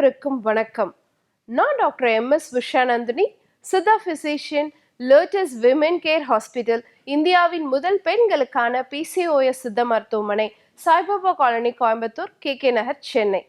அனைவருக்கும் வணக்கம். நான் doctor M. S. Vishanandini Siddha physician Lotus Women Care Hospital இந்தியாவின் முதல் பெண்களுக்கான பிசிஓஎஸ் சித்த மருத்துவமனை Saibaba colony Coimbatore K. K. Nagar Chennai.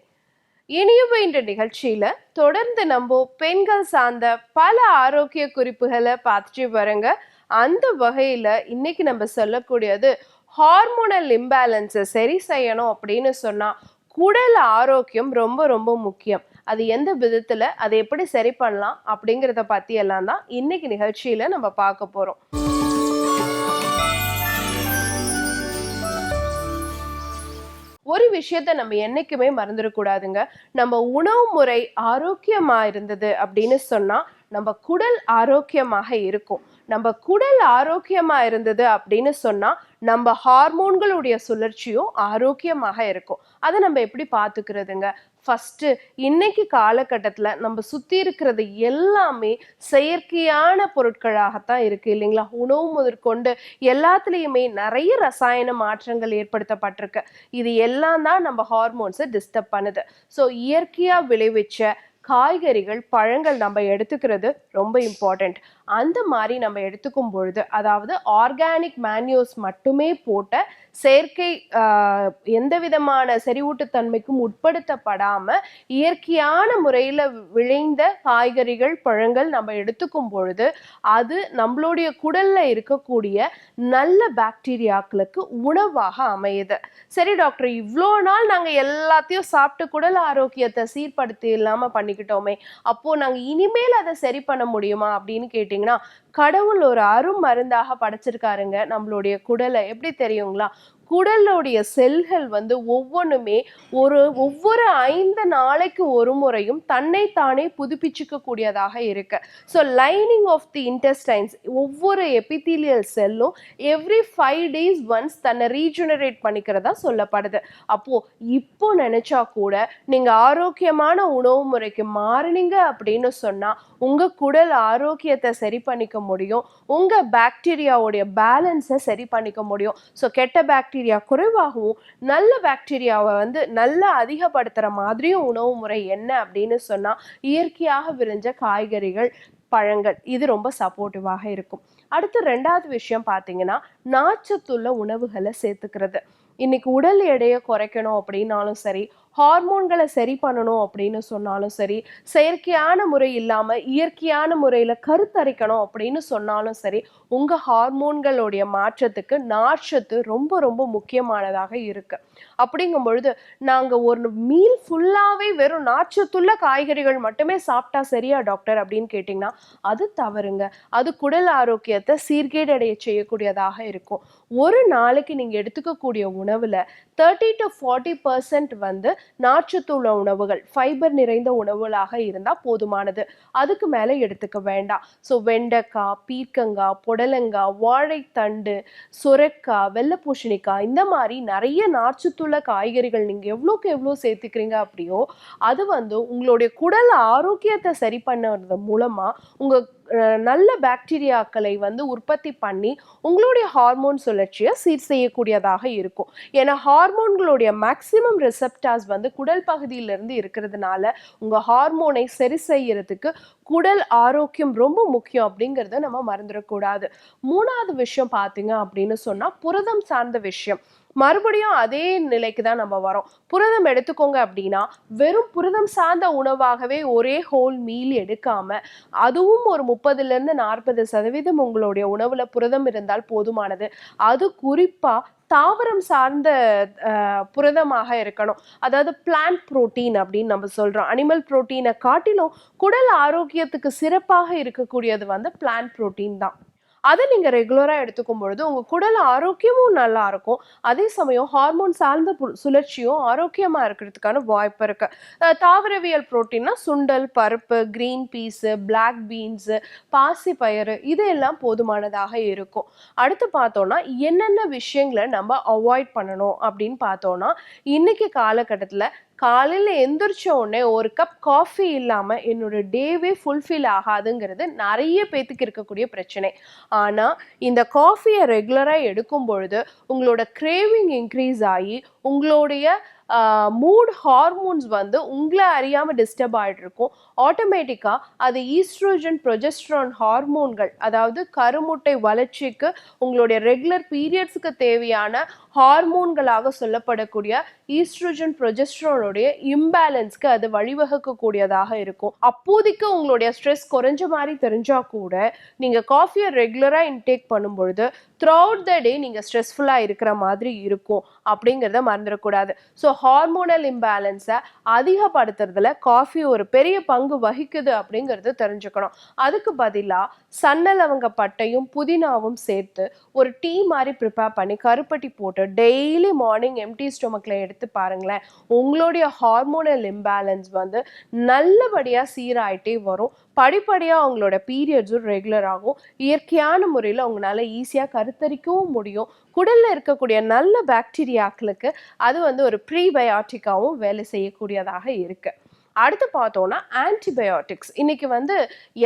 இனியும் என்ற நிகழ்ச்சியில தொடர்ந்து நம்ம பெண்கள் சார்ந்த பல ஆரோக்கிய குறிப்புகளை பார்த்துட்டு வரங்க. அந்த வகையில் இன்னைக்கு நம்ம சொல்லக்கூடியது ஹார்மோனல் இம்பேலன்ஸை சரி செய்யணும் அப்படின்னு சொன்னா குடல் ஆரோக்கியம் ரொம்ப ரொம்ப முக்கியம். அது எந்த விதத்துல அதை எப்படி சரி பண்ணலாம் அப்படிங்கிறத பத்தி எல்லாம் தான் இன்னைக்கு நிகழ்ச்சியில நம்ம பார்க்க போறோம். ஒரு விஷயத்த நம்ம என்னைக்குமே மறந்துடக்கூடாதுங்க நம்ம உணவு முறை ஆரோக்கியமா இருந்தது அப்படின்னு சொன்னா நம்ம குடல் ஆரோக்கியமாக இருக்கும். நம்ம குடல் ஆரோக்கியமாக இருந்தது அப்படின்னு சொன்னால் நம்ம ஹார்மோன்களுடைய சுழற்சியும் ஆரோக்கியமாக இருக்கும். அதை நம்ம எப்படி பார்த்துக்கிறதுங்க? ஃபஸ்ட்டு இன்னைக்கு காலகட்டத்தில் நம்ம சுற்றி இருக்கிறது எல்லாமே செயற்கையான பொருட்களாகத்தான் இருக்குது இல்லைங்களா? உணவு முதற்கொண்டு எல்லாத்துலேயுமே நிறைய ரசாயன மாற்றங்கள் ஏற்படுத்தப்பட்டிருக்கு. இது எல்லாம் தான் நம்ம ஹார்மோன்ஸை டிஸ்டர்ப் பண்ணுது. ஸோ இயற்கையாக விளைவிச்ச காய்கறிகள் பழங்கள் நம்ம எடுத்துக்கிறது ரொம்ப இம்பார்ட்டண்ட் அந்த மாதிரி நம்ம எடுத்துக்கும் பொழுது அதாவது ஆர்கானிக் மேன்யூஸ் மட்டுமே போட்ட செயற்கை எந்த விதமான செறிவூட்டுத்தன்மைக்கும் உட்படுத்தப்படாமல் இயற்கையான முறையில் விளைந்த காய்கறிகள் பழங்கள் நம்ம எடுத்துக்கும் பொழுது அது நம்மளுடைய குடல்ல இருக்கக்கூடிய நல்ல பாக்டீரியாக்களுக்கு உணவாக அமையுது. சரி டாக்டர் இவ்வளோ நாள் நாங்கள் எல்லாத்தையும் சாப்பிட்டு குடல் ஆரோக்கியத்தை சீர்படுத்தி இல்லாமல் பண்ணிக்கிட்டோமே அப்போ நாங்கள் இனிமேல் அதை சரி பண்ண முடியுமா அப்படின்னு கேட்டிங்கன்னா கடவுள் ஒரு அரும் மருந்தாக படைச்சிருக்காருங்க நம்மளுடைய குடலை. எப்படி தெரியுங்களா? குடலுடைய செல்கள் வந்து ஒவ்வொன்றுமே ஒரு ஒவ்வொரு ஐந்து நாளைக்கு ஒரு முறையும் தன்னைத்தானே புதுப்பிச்சுக்க கூடியதாக இருக்கு. So lining of the intestines ஒவ்வொரு எபித்தீலியல் செல்லும் எவ்ரி ஃபைவ் டேஸ் ஒன்ஸ் தன்னை ரீஜெனரேட் பண்ணிக்கிறதா சொல்லப்படுது. அப்போ இப்போ நினைச்சா கூட நீங்க ஆரோக்கியமான உணவு முறைக்கு மாறினீங்க அப்படின்னு சொன்னா உங்க குடல் ஆரோக்கியத்தை சரி பண்ணிக்க முடியும். உங்க பாக்டீரியாவுடைய பேலன்ஸை சரி பண்ணிக்க முடியும். ஸோ கெட்ட பாக்டீரியா குறைவாகவும் நல்ல பாக்டீரியாவை வந்து நல்லா அதிகப்படுத்துற மாதிரியும் உணவு முறை என்ன அப்படின்னு சொன்னா இயற்கையாக விரிஞ்ச காய்கறிகள் பழங்கள் இது ரொம்ப சப்போர்ட்டிவாக இருக்கும். அடுத்து ரெண்டாவது விஷயம் பார்த்தீங்கன்னா நாச்சத்துள்ள உணவுகளை சேர்த்துக்கிறது. இன்னைக்கு உடல் எடையை குறைக்கணும் அப்படின்னாலும் சரி ஹார்மோன்களை சரி பண்ணணும் அப்படின்னு சொன்னாலும் சரி செயற்கையான முறை இல்லாமல் இயற்கையான முறையில் கருத்தரிக்கணும் அப்படின்னு சொன்னாலும் சரி உங்கள் ஹார்மோன்களுடைய மாற்றத்துக்கு நார்ச்சத்து ரொம்ப ரொம்ப முக்கியமானதாக இருக்குது அப்படிங்கும் பொழுது நாங்கள் ஒரு மீல் ஃபுல்லாகவே வெறும் நார்ச்சத்துள்ள காய்கறிகள் மட்டுமே சாப்பிட்டா சரியா டாக்டர்? அப்படின்னு கேட்டிங்கன்னா அது தவறுங்க. அது குடல் ஆரோக்கியத்தை சீர்கேடடைய செய்யக்கூடியதாக இருக்கும். ஒரு நாளைக்கு நீங்கள் எடுத்துக்கக்கூடிய உணவில் தேர்ட்டி டு ஃபார்ட்டி பர்சன்ட் வந்து நார்ச்சத்துள்ள உணவுகள் ஃபைபர் நிறைந்த உணவுகளாக இருந்தால் போதுமானது. அதுக்கு மேலே எடுத்துக்க வேண்டாம். ஸோ வெண்டைக்காய் பீர்க்கங்காய் புடலங்காய் வாழைத்தண்டு சுரக்காய் வெள்ளை பூசணிக்காய் இந்த மாதிரி நிறைய நார்ச்சத்துள்ள காய்கறிகள் நீங்கள் எவ்வளோக்கு எவ்வளோ சேர்த்துக்கிறீங்க அப்படியோ அது வந்து உங்களுடைய குடல் ஆரோக்கியத்தை சரி பண்ணுறது மூலமாக உங்கள் நல்ல பாக்டீரியாக்களை வந்து உற்பத்தி பண்ணி உங்களுடைய ஹார்மோன் சுழற்சியை சீர் செய்யக்கூடியதாக இருக்கும். ஏன்னா ஹார்மோன்களுடைய மேக்சிமம் ரிசெப்டார்ஸ் வந்து குடல் பகுதியிலிருந்து இருக்கிறதுனால உங்கள் ஹார்மோனை சரி செய்யறதுக்கு குடல் ஆரோக்கியம் ரொம்ப முக்கியம் அப்படிங்கிறத நம்ம மறந்துடக்கூடாது. மூணாவது விஷயம் பார்த்தீங்க அப்படின்னு சொன்னால் புரதம் சார்ந்த விஷயம். மறுபடியும் அதே நிலைக்கு தான் நம்ம வரோம். புரதம் எடுத்துக்கோங்க அப்படின்னா வெறும் புரதம் சார்ந்த உணவாகவே ஒரே ஹோல் மீல் எடுக்காம அதுவும் ஒரு முப்பதுலேருந்து நாற்பது சதவீதம் உங்களுடைய உணவுல புரதம் இருந்தால் போதுமானது. அது குறிப்பா தாவரம் சார்ந்த புரதமாக இருக்கணும். அதாவது பிளான்ட் புரோட்டீன் அப்படின்னு நம்ம சொல்கிறோம் அனிமல் புரோட்டீனை காட்டிலும் குடல் ஆரோக்கியத்துக்கு சிறப்பாக இருக்கக்கூடியது வந்து பிளான்ட் புரோட்டீன் தான். அதை நீங்க ரெகுலரா எடுத்துக்கும் பொழுது உங்க குடல் ஆரோக்கியமும் நல்லா இருக்கும். அதே சமயம் ஹார்மோன் சார்ந்த பு- சுழற்சியும் ஆரோக்கியமா இருக்கிறதுக்கான வாய்ப்பு இருக்கு. தாவரவியல் புரோட்டீன்னா சுண்டல் பருப்பு கிரீன் பீஸு பிளாக் பீன்ஸு பாசிப்பயிறு இதெல்லாம் போதுமானதாக இருக்கும். அடுத்து பார்த்தோம்னா என்னென்ன விஷயங்களை நம்ம அவாய்ட் பண்ணணும் அப்படின்னு பார்த்தோம்னா இன்னைக்கு காலகட்டத்தில் காலையில் எந்திரிச்ச உடனே ஒரு கப் காஃபி இல்லாமல் என்னோட டேவே ஃபுல்ஃபில் ஆகாதுங்கிறது நிறைய பேத்துக்கு இருக்கக்கூடிய பிரச்சனை. ஆனால் இந்த காஃபியை ரெகுலராக எடுக்கும் பொழுது உங்களோட கிரேவிங் இன்க்ரீஸ் ஆகி உங்களுடைய மூட் ஹார்மோன்ஸ் வந்து உங்களை அறியாமல் டிஸ்டர்ப் ஆகிட்டு இருக்கும் ஆட்டோமேட்டிக்காக அது ஈஸ்ட்ரோஜன் ப்ரொஜெஸ்ட்ரான் ஹார்மோன்கள் அதாவது கருமுட்டை வளர்ச்சிக்கு உங்களுடைய ரெகுலர் பீரியட்ஸுக்கு தேவையான ஹார்மோன்களாக சொல்லப்படக்கூடிய ஈஸ்ட்ரோஜன் ப்ரொஜெஸ்ட்ரானுடைய இம்பேலன்ஸ்க்கு அது வழிவகுக்கக்கூடியதாக இருக்கும். அப்போதைக்கு உங்களுடைய ஸ்ட்ரெஸ் குறைஞ்ச மாதிரி தெரிஞ்சால் கூட நீங்கள் காஃபியை ரெகுலராக இன்டேக் பண்ணும்பொழுது த்ரூ அவுட் த டே நீங்கள் ஸ்ட்ரெஸ்ஃபுல்லாக இருக்கிற மாதிரி இருக்கும். அப்படிங்கிறத மறந்துடக்கூடாது. ஸோ ஹார்மோனல் இம்பேலன்ஸை அதிகப்படுத்துறதுல காஃபி ஒரு பெரிய பங்கு வகிக்குது அப்படிங்கிறது தெரிஞ்சுக்கணும். அதுக்கு பதிலாக சன்னலவங்க பட்டையும் புதினாவும் சேர்த்து ஒரு டீ மாதிரி ப்ரிப்பேர் பண்ணி கருப்பட்டி போட்டு டெய்லி மார்னிங் எம்டி ஸ்டொமக்கில் எடுத்து பாருங்களேன். உங்களுடைய ஹார்மோனல் இம்பேலன்ஸ் வந்து நல்லபடியாக சீராயிட்டே வரும். படிப்படியாக அவங்களோட பீரியட்ஸும் ரெகுலர் ஆகும். இயற்கையான முறையில் அவங்களால ஈஸியாக கருத்தரிக்கவும் முடியும். குடலில் இருக்கக்கூடிய நல்ல பாக்டீரியாக்களுக்கு அது வந்து ஒரு ப்ரீபயாட்டிக்காகவும் வேலை செய்யக்கூடியதாக இருக்குது அடுத்து பார்த்தோன்னா ஆன்டிபயோட்டிக்ஸ் இன்னைக்கு வந்து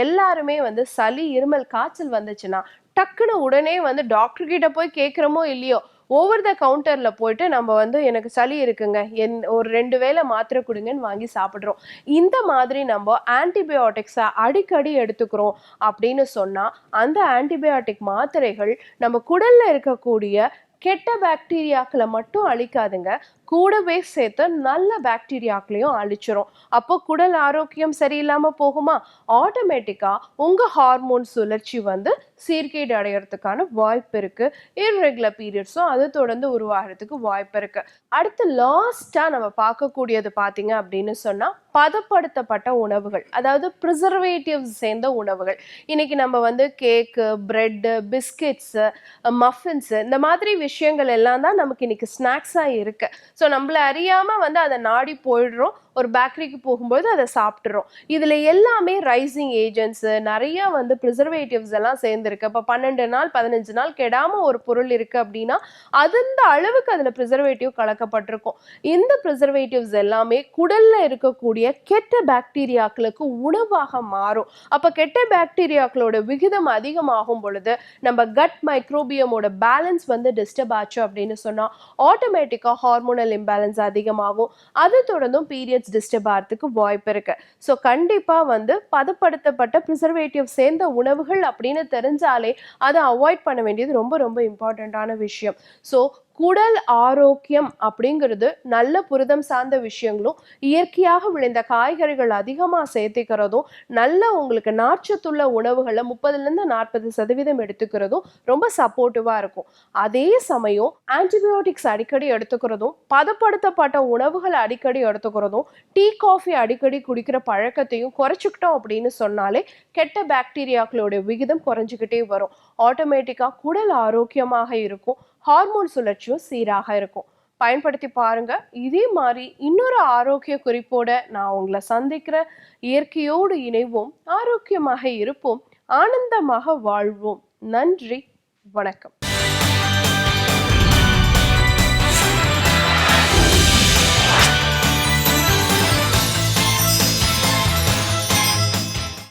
எல்லாருமே வந்து சளி இருமல் காய்ச்சல் வந்துச்சுன்னா டக்குன்னு உடனே வந்து டாக்டர் கிட்ட போய் கேட்குறோமோ இல்லையோ ஓவர் த கவுண்டரில் போயிட்டு நம்ம வந்து எனக்கு சளி இருக்குங்க. என் ஒரு ரெண்டு வேளை மாத்திரை கொடுங்கன்னு வாங்கி சாப்பிட்றோம். இந்த மாதிரி நம்ம ஆன்டிபயோட்டிக்ஸை அடிக்கடி எடுத்துக்கிறோம் அப்படின்னு சொன்னால் அந்த ஆன்டிபயோட்டிக் மாத்திரைகள் நம்ம குடலில் இருக்கக்கூடிய கெட்ட பாக்டீரியாக்களை மட்டும் அழிக்காதுங்க. கூடவே சேர்த்து நல்ல பாக்டீரியாக்களையும் அழிச்சிரும். அப்போ குடல் ஆரோக்கியம் சரியில்லாமல் போகுமா? ஆட்டோமேட்டிக்காக உங்கள் ஹார்மோன் சுழற்சி வந்து சீர்கேடு அடையறதுக்கான வாய்ப்பு இருக்கு. இர்ரெகுலர் பீரியட்ஸும் அது தொடர்ந்து உருவாகிறதுக்கு வாய்ப்பு இருக்கு. அடுத்து லாஸ்ட்டாக நம்ம பார்க்கக்கூடியது பார்த்தீங்க அப்படின்னு சொன்னால் பதப்படுத்தப்பட்ட உணவுகள் அதாவது ப்ரிசர்வேட்டிவ்ஸ் சேர்ந்த உணவுகள். இன்னைக்கு நம்ம வந்து கேக்கு பிரெட்டு பிஸ்கெட்ஸு மஃபின்ஸு இந்த மாதிரி விஷயங்கள் எல்லாம் தான் நமக்கு இன்னைக்கு ஸ்நாக்ஸாக இருக்குது ஸோ நம்மள அறியாமல் வந்து அதை நாடி போயிடுறோம். ஒரு பேக்கரிக்கு போகும்போது அதை சாப்பிட்றோம் இதில் எல்லாமே ரைசிங் ஏஜென்ட்ஸு நிறையா வந்து ப்ரிசர்வேட்டிவ்ஸ் எல்லாம் சேர்ந்துருக்கு. இப்போ பன்னெண்டு நாள் பதினஞ்சு நாள் கெடாமல் ஒரு பொருள் இருக்குது அப்படின்னா அந்த அளவுக்கு அதில் ப்ரிசர்வேட்டிவ் கலக்கப்பட்டிருக்கும். இந்த ப்ரிசர்வேட்டிவ்ஸ் எல்லாமே குடலில் இருக்கக்கூடிய கெட்ட பாக்டீரியாக்களுக்கு உணவாக மாறும். அப்போ கெட்ட பாக்டீரியாக்களோட விகிதம் அதிகமாகும் பொழுது நம்ம கட் மைக்ரோபியமோட பேலன்ஸ் வந்து டிஸ்டர்ப் ஆச்சு அப்படின்னு சொன்னால் ஆட்டோமேட்டிக்காக ஹார்மோனல் இம்பேலன்ஸ் அதிகமாகும். அது தொடர்ந்தும் பீரியட்ஸ் டிஸ்டர்ப் ஆகிறதுக்கு வாய்ப்பு இருக்கு. ஸோ கண்டிப்பாக வந்து பதப்படுத்தப்பட்ட ப்ரிசர்வேட்டிவ் சேர்ந்த உணவுகள் அப்படின்னு தெரிஞ்சாலே அதை அவாய்ட் பண்ண வேண்டியது ரொம்ப ரொம்ப இம்பார்ட்டண்ட்டான விஷயம். ஸோ குடல் ஆரோக்கியம் அப்படிங்கிறது நல்ல புரதம் சார்ந்த விஷயங்களும் இயற்கையாக விளைந்த காய்கறிகள் அதிகமாக சேர்த்துக்கிறதும் நல்ல உங்களுக்கு நார்ச்சத்துள்ள உணவுகளை முப்பதுலேருந்து நாற்பது சதவீதம் எடுத்துக்கிறதும் ரொம்ப சப்போர்ட்டிவாக இருக்கும். அதே சமயம் ஆன்டிபயோட்டிக்ஸ் அடிக்கடி எடுத்துக்கிறதும் பதப்படுத்தப்பட்ட உணவுகள் அடிக்கடி எடுத்துக்கிறதும் டீ காஃபி அடிக்கடி குடிக்கிற பழக்கத்தையும் குறைச்சிக்கிட்டோம் அப்படின்னு சொன்னாலே கெட்ட பாக்டீரியாக்களோட விகிதம் குறைஞ்சிக்கிட்டே வரும். ஆட்டோமேட்டிக்காக குடல் ஆரோக்கியமாக இருக்கும். ஹார்மோன் சுழற்சியும் சீராக இருக்கும். பயன்படுத்தி பாருங்க. இதே மாதிரி இன்னொரு ஆரோக்கிய குறிப்போட நான் உங்களை சந்திக்கிற இயற்கையோடு இணைவோம். ஆரோக்கியமாக இருப்போம். ஆனந்தமாக வாழ்வோம். நன்றி. வணக்கம்.